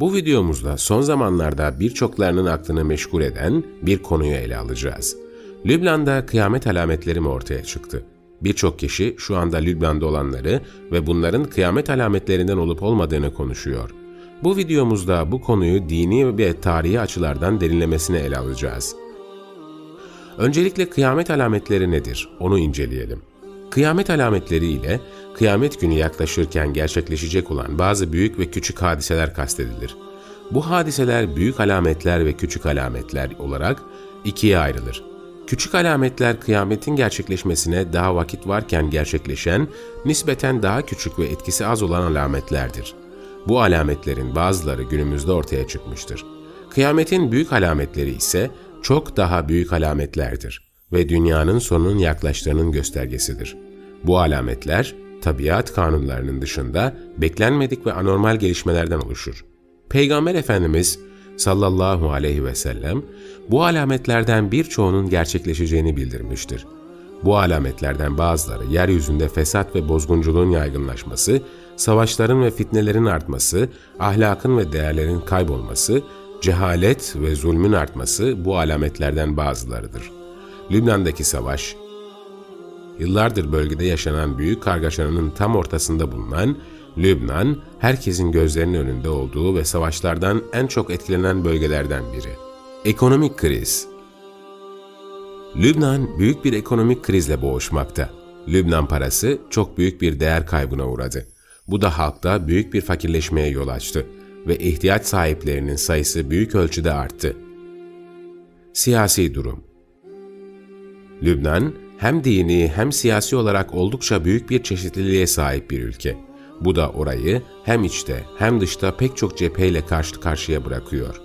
Bu videomuzda son zamanlarda birçoklarının aklını meşgul eden bir konuyu ele alacağız. Lübnan'da kıyamet alametleri mi ortaya çıktı? Birçok kişi şu anda Lübnan'da olanları ve bunların kıyamet alametlerinden olup olmadığını konuşuyor. Bu videomuzda bu konuyu dini ve tarihi açılardan derinlemesine ele alacağız. Öncelikle kıyamet alametleri nedir? Onu inceleyelim. Kıyamet alametleri ile kıyamet günü yaklaşırken gerçekleşecek olan bazı büyük ve küçük hadiseler kastedilir. Bu hadiseler büyük alametler ve küçük alametler olarak ikiye ayrılır. Küçük alametler kıyametin gerçekleşmesine daha vakit varken gerçekleşen, nispeten daha küçük ve etkisi az olan alametlerdir. Bu alametlerin bazıları günümüzde ortaya çıkmıştır. Kıyametin büyük alametleri ise çok daha büyük alametlerdir ve dünyanın sonunun yaklaştığının göstergesidir. Bu alametler, tabiat kanunlarının dışında beklenmedik ve anormal gelişmelerden oluşur. Peygamber Efendimiz sallallahu aleyhi ve sellem bu alametlerden birçoğunun gerçekleşeceğini bildirmiştir. Bu alametlerden bazıları yeryüzünde fesat ve bozgunculuğun yaygınlaşması, savaşların ve fitnelerin artması, ahlakın ve değerlerin kaybolması, cehalet ve zulmün artması bu alametlerden bazılarıdır. Lübnan'daki savaş, yıllardır bölgede yaşanan büyük kargaşanın tam ortasında bulunan Lübnan, herkesin gözlerinin önünde olduğu ve savaşlardan en çok etkilenen bölgelerden biri. Ekonomik kriz Lübnan büyük bir ekonomik krizle boğuşmakta. Lübnan parası çok büyük bir değer kaybına uğradı. Bu da halkta büyük bir fakirleşmeye yol açtı ve ihtiyaç sahiplerinin sayısı büyük ölçüde arttı. Siyasi durum Lübnan hem dini hem siyasi olarak oldukça büyük bir çeşitliliğe sahip bir ülke. Bu da orayı hem içte hem dışta pek çok cepheyle karşı karşıya bırakıyor.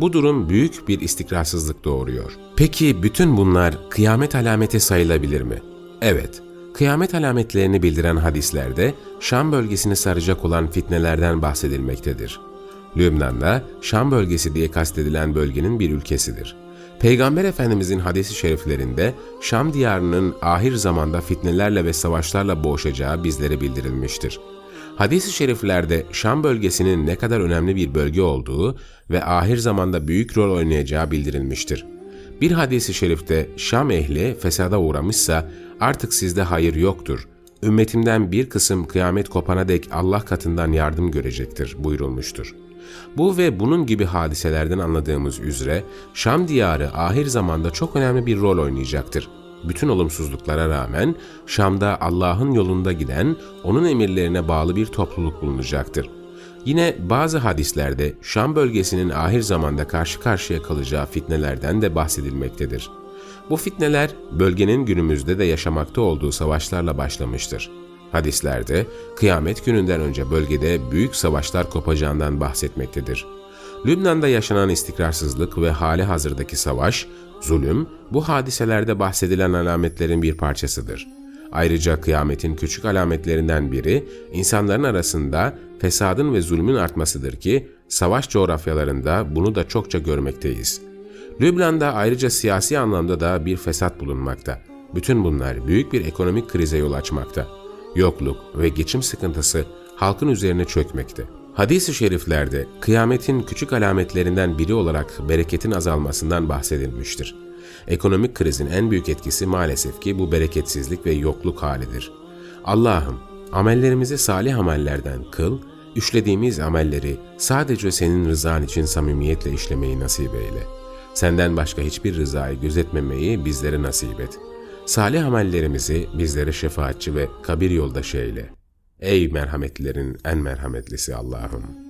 Bu durum büyük bir istikrarsızlık doğuruyor. Peki bütün bunlar kıyamet alameti sayılabilir mi? Evet, kıyamet alametlerini bildiren hadislerde Şam bölgesini saracak olan fitnelerden bahsedilmektedir. Lübnan'da Şam bölgesi diye kastedilen bölgenin bir ülkesidir. Peygamber Efendimizin hadisi şeriflerinde Şam diyarının ahir zamanda fitnelerle ve savaşlarla boğuşacağı bizlere bildirilmiştir. Hadis-i şeriflerde Şam bölgesinin ne kadar önemli bir bölge olduğu ve ahir zamanda büyük rol oynayacağı bildirilmiştir. Bir hadisi şerifte Şam ehli fesada uğramışsa artık sizde hayır yoktur. Ümmetimden bir kısım kıyamet kopana dek Allah katından yardım görecektir buyurulmuştur. Bu ve bunun gibi hadiselerden anladığımız üzere Şam diyarı ahir zamanda çok önemli bir rol oynayacaktır. Bütün olumsuzluklara rağmen Şam'da Allah'ın yolunda giden, onun emirlerine bağlı bir topluluk bulunacaktır. Yine bazı hadislerde Şam bölgesinin ahir zamanda karşı karşıya kalacağı fitnelerden de bahsedilmektedir. Bu fitneler bölgenin günümüzde de yaşamakta olduğu savaşlarla başlamıştır. Hadislerde kıyamet gününden önce bölgede büyük savaşlar kopacağından bahsetmektedir. Lübnan'da yaşanan istikrarsızlık ve hali hazırdaki savaş, zulüm bu hadiselerde bahsedilen alametlerin bir parçasıdır. Ayrıca kıyametin küçük alametlerinden biri insanların arasında fesadın ve zulmün artmasıdır ki savaş coğrafyalarında bunu da çokça görmekteyiz. Lübnan'da ayrıca siyasi anlamda da bir fesat bulunmakta. Bütün bunlar büyük bir ekonomik krize yol açmakta. Yokluk ve geçim sıkıntısı halkın üzerine çökmekte. Hadis-i şeriflerde kıyametin küçük alametlerinden biri olarak bereketin azalmasından bahsedilmiştir. Ekonomik krizin en büyük etkisi maalesef ki bu bereketsizlik ve yokluk halidir. Allah'ım amellerimizi salih amellerden kıl, işlediğimiz amelleri sadece senin rızan için samimiyetle işlemeyi nasip eyle. Senden başka hiçbir rızayı gözetmemeyi bizlere nasip et. Salih amellerimizi bizlere şefaatçi ve kabir yoldaşı eyle. Ey merhametlilerin en merhametlisi Allah'ım!